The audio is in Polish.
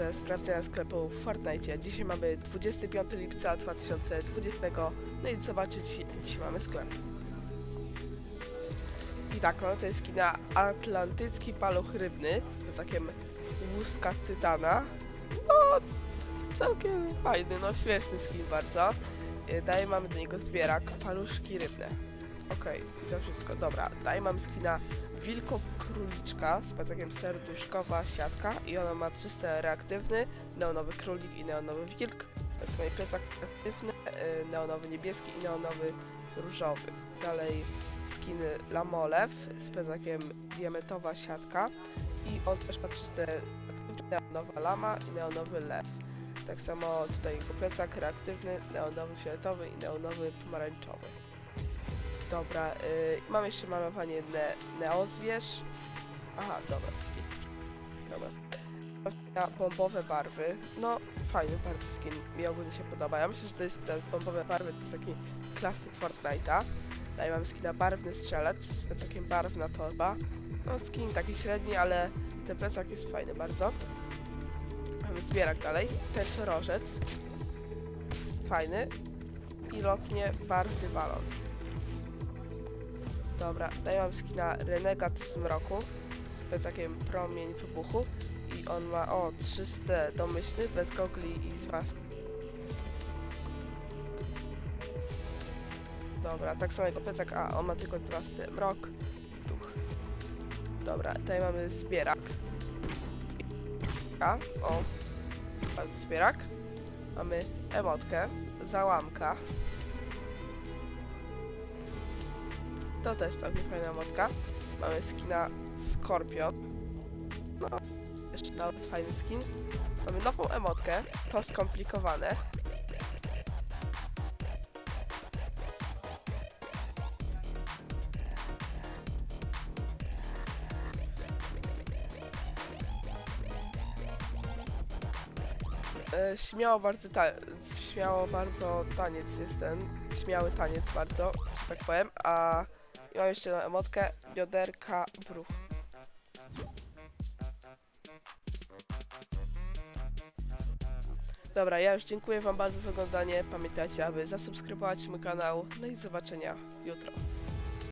ze sprawdzenia sklepu w Fortnite. Dzisiaj mamy 25 lipca 2020. No i zobaczyć, jaki dzisiaj mamy sklep. I tak, no to jest kina Atlantycki Paluch Rybny z takiem łuska tytana. No, całkiem fajny, no śmieszny skin bardzo. Y, Dalej mamy do niego zbierak, paluszki rybne. Okej, i to wszystko. Dobra, dalej mamy skina Wilko Króliczka z plecakiem serduszkowa siatka i ona ma 300 reaktywny, neonowy królik i neonowy wilk. Tak samo plecak aktywny, y, neonowy niebieski i neonowy różowy. Dalej skiny Lamolew z plecakiem diamentowa siatka i on też ma 300 reaktywny, neonowa lama i neonowy lew. Tak samo tutaj jego plecak reaktywny, neonowy fioletowy i neonowy pomarańczowy. Dobra, y, mam jeszcze malowanie ne neozwierz. Aha, dobra. Dobra. Na bombowe barwy. No, fajny bardzo skin. Mi ogólnie się podoba. Ja myślę, że to jest te bombowe barwy, to jest taki klasyk Fortnite'a. Tutaj mam skina barwny strzelec z plecakiem barwna torba. No, skin taki średni, ale ten plecak jest fajny bardzo. Mamy zbierak dalej. Tęczorożec. Fajny. I lotnie barwny balon. Dobra, daję mam skina Renegat z mroku z plecakiem promień wybuchu i on ma o 300 domyślny, bez gogli i z maską. Dobra, tak samo jego plecak, a on ma tylko 12 mrok duch. Dobra, tutaj mamy zbierak. A, o, bardzo zbierak. Mamy emotkę, załamka, To też całkiem fajna motka. Mamy skina Scorpion. No, jeszcze nawet fajny skin. Mamy nową emotkę, to skomplikowane. E, śmiało bardzo ta śmiało bardzo taniec jest ten, śmiały taniec bardzo, że tak powiem, a i mam jeszcze jedną emotkę, bioderka, bruch. Dobra, ja już dziękuję wam bardzo za oglądanie, pamiętajcie, aby zasubskrybować mój kanał, no i do zobaczenia jutro.